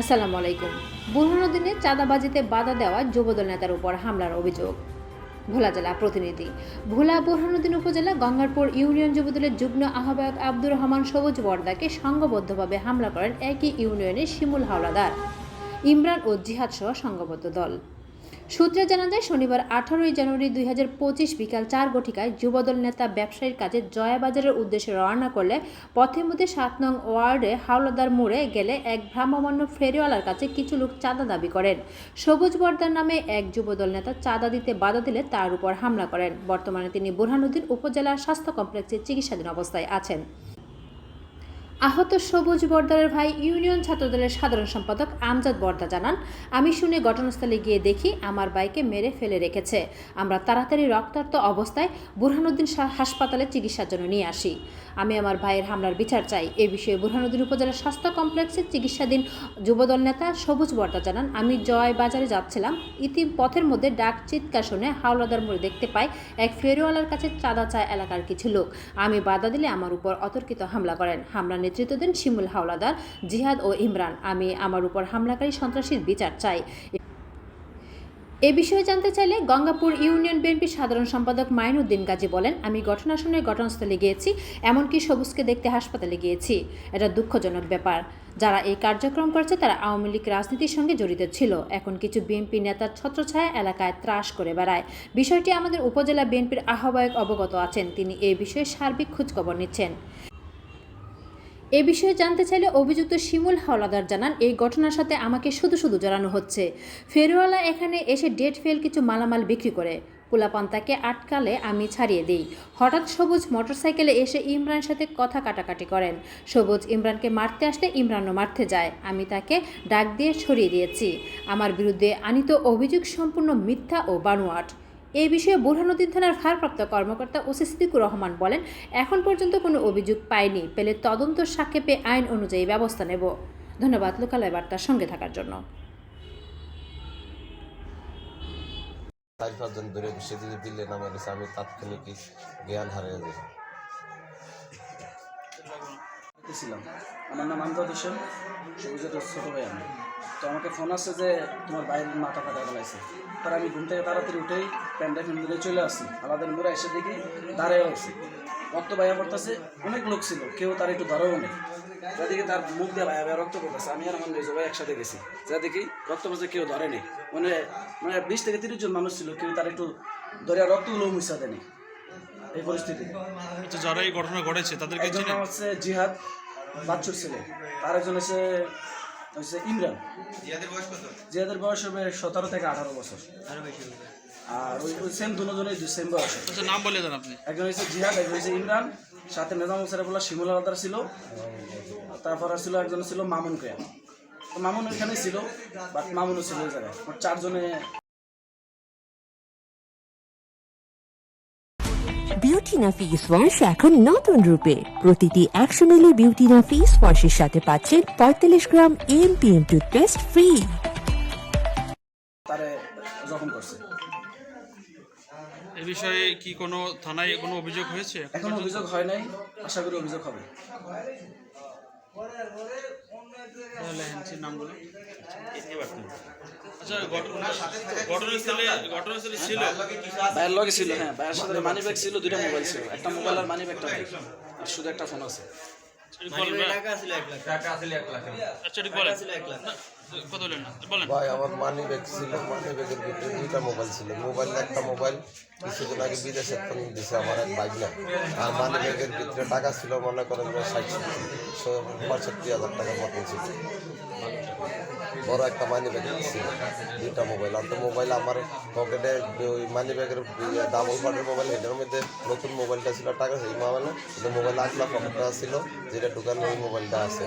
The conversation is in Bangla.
আসসালামু আলাইকুম। বুরহানুদ্দিনের চাঁদাবাজিতে বাধা দেওয়া যুবদল নেতার উপর হামলার অভিযোগ। ভোলা জেলা প্রতিনিধি। ভোলা বুরহানুদ্দিন উপজেলা গঙ্গারপুর ইউনিয়ন যুবদলের যুগ্ম আহ্বায়ক আব্দুর রহমান সবুজ বর্দাকে সংঘবদ্ধভাবে হামলা করেন একই ইউনিয়নের শিমুল হাওলাদার। ইমরান ও জিহাদ সহ সংঘবদ্ধ দল। সূত্রে জানা যায়, শনিবার আঠারোই জানুয়ারি দুই হাজার পঁচিশ বিকাল চার গঠিকায় যুবদল নেতা ব্যবসায়ীর কাজে জয়াবাজারের উদ্দেশ্যে রওনা করলে পথের মধ্যে সাত নং ওয়ার্ডে হাওলাদার মোড়ে গেলে এক ভ্রাম্যমান্য ফেরিওয়ালার কাছে কিছু লোক চাঁদা দাবি করেন। সবুজ বর্দার নামে এক যুবদল নেতা চাঁদা দিতে বাধা দিলে তার উপর হামলা করেন। বর্তমানে তিনি বুরহানুদ্দিন উপজেলার স্বাস্থ্য কমপ্লেক্সে চিকিৎসাধীন অবস্থায় আছেন। আহত সবুজ বর্দারের ভাই ইউনিয়ন ছাত্রদলের সাধারণ সম্পাদক আমজাদ বর্দা জানান, আমি শুনে ঘটনাস্থলে গিয়ে দেখি আমার বাইকে মেরে ফেলে রেখেছে। আমরা তাড়াতাড়ি রক্তাক্ত অবস্থায় বুরহানুদ্দিন হাসপাতালে চিকিৎসার জন্য নিয়ে আসি। আমি আমার ভাইয়ের হামলার বিচার চাই। এ বিষয়ে বুরহানুদ্দিন উপজেলার স্বাস্থ্য কমপ্লেক্সে চিকিৎসাধীন যুবদল নেতা সবুজ বর্দা জানান, আমি জয় বাজারে যাচ্ছিলাম। ইতি পথের মধ্যে ডাক চিৎকার শুনে হাওলাদার মোড়ে দেখতে পাই এক ফেরিওয়ালার কাছে চাঁদা চায় এলাকার কিছু লোক। আমি বাধা দিলে আমার উপর অতর্কিত হামলা করেন। হামলা নেতৃত্ব দেন শিমুল হাওলাদার, জিহাদ ও ইমরান। আমি আমার উপর হামলাকারী সন্ত্রাসীর বিচার চাই। এ বিষয়ে জানতে চাইলে গঙ্গাপুর ইউনিয়ন বিএনপির সাধারণ সম্পাদক মাইনুদ্দিন গাজী বলেন, আমি ঘটনা শুনে ঘটনাস্থলে গিয়েছি, এমনকি সবুজকে দেখতে হাসপাতালে গিয়েছি। এটা দুঃখজনক ব্যাপার। যারা এই কার্যক্রম করেছে, তারা আওয়ামী লীগ রাজনীতির সঙ্গে জড়িত ছিল। এখন কিছু বিএনপি নেতার ছত্রছায়া এলাকায় ত্রাস করে বেড়ায়। বিষয়টি আমাদের উপজেলা বিএনপির আহ্বায়ক অবগত আছেন। তিনি এই বিষয়ে সার্বিক খোঁজখবর নিচ্ছেন। এ বিষয়ে জানতে চাইলে অভিযুক্ত শিমুল হাওলাদার জানান, এই ঘটনার সাথে আমাকে শুধু শুধু জড়ানো হচ্ছে। ফেরিওয়ালা এখানে এসে ডেট ফেল কিছু মালামাল বিক্রি করে। পোলাপান তাকে আটকালে আমি ছাড়িয়ে দিই। হঠাৎ সবুজ মোটরসাইকেলে এসে ইমরানের সাথে কথা কাটাকাটি করেন। সবুজ ইমরানকে মারতে আসলে ইমরানও মারতে যায়। আমি তাকে ডাক দিয়ে ছড়িয়ে দিয়েছি। আমার বিরুদ্ধে আনিত অভিযোগ সম্পূর্ণ মিথ্যা ও বানোয়াট। এই বিষয়ে বুরহানুদ্দিন থানার ভারপ্রাপ্ত কর্মকর্তা ওসি সিদ্দিকুর রহমান বলেন এখন পর্যন্ত কোনো অভিযোগ পাইনি পেলে তদন্ত সাক্ষেপে আইন অনুযায়ী ব্যবস্থা নেব। ধন্যবাদ লোকালয় বার্তার সঙ্গে থাকার জন্য। চার পাঁচজন ধরে সেদিকে দিলে নামে গেছে আমি তাৎক্ষণিক জ্ঞান হারিয়ে যাই ছিলাম। আমার নাম আমজাদ হোসেন সবুজের ছোটো ভাই আমি। তো আমাকে ফোন আসছে যে তোমার বাইরের মাথা ফাটা গেলাইছে। তার আমি ঘুম থেকে তাড়াতাড়ি উঠেই প্যান্ডা ফ্যান্ডে চলে আসি আলাদা মোড়ে এসে দেখি দাঁড়ায় আছে। রক্ত বাইয়া পড়তেছে অনেক লোক ছিল কেউ তার একটু ধরেও নেই। যা দেখি তার মুখ দিয়ে বাইয়া রক্ত পড়তেছে আমি আর আমার মেজো ভাই একসাথে গেছি। যা দেখি রক্ত পড়ছে কেউ ধরে নেই। মানে মানে বিশ থেকে তিরিশ জন মানুষ ছিল কেউ তার একটু ধরে রক্তগুলো মুছা দেয়নি। এই পরিস্থিতি আচ্ছা যারা এই ঘটনা ঘটেছে তাদেরকে একজন হচ্ছে জিহাদ বাচ্চুর ছেলে। আর একজন হচ্ছে হচ্ছে ইমরান। জিয়াদের বয়স হবে সতেরো থেকে আঠারো বছর। আর ওই ওই সেম দুজনের সেম বয়স। আচ্ছা নাম বলে দেন আপনি। একজন হচ্ছে জিহাদ একজন হচ্ছে ইমরান। সাথে নেজাম হোসেন বলা শিমুল আলাদার ছিল। তারপর ছিল একজন ছিল মামুন কেয়া তো মামুন ওইখানে ছিল বাট মামুনও ছিল ওই জায়গায়। চারজনে বিউটিনা ফেস ওয়াশ এখন নতুন রূপে। প্রতিটি একশো মিলি বিউটিনা ফেস ওয়াশের সাথে পাচ্ছেন পঁয়তাল্লিশ গ্রাম এমপিএম টুথপেস্ট ফ্রি তারে জখম করছে। এ বিষয়ে কি কোনো থানায় কোনো অভিযোগ হয়েছে? এখন অভিযোগ হয় নাই। আশা করি অভিযোগ হবে। আচ্ছা ছিল। ভাইয়ের লগে ছিল হ্যাঁ ভাইয়ের সাথে মানি ব্যাগ ছিল দুইটা মোবাইল ছিল। একটা মোবাইল আর মানি ব্যাগটা আর শুধু একটা ফোন আছে। আচ্ছা ঠিক বলেন? না, কথা বলেন না বলেন। ভাই আমার মানি ব্যাগ ছিল মানি ব্যাগের ভিতরে দুইটা মোবাইল ছিল। মোবাইল একটা মোবাইল কিছুদিন আগে বিদেশে ফোন দিছে আমার এক না। আর মানি ব্যাগের ভিতরে টাকা ছিল মনে করেন যে ষাট পঁয়ষট্টি হাজার টাকা মতন ছিল। বড় একটা মানি ব্যাগ ছিল দুইটা মোবাইল আর তো মোবাইল আমার পকেটে ওই মানি ব্যাগের ডাবল পার্টের মোবাইল এটার মধ্যে নতুন মোবাইলটা ছিল টাকা সেই মোবাইল কিন্তু মোবাইল আগলা পকেটটা ছিল, যেটা দোকানে ওই মোবাইলটা আছে।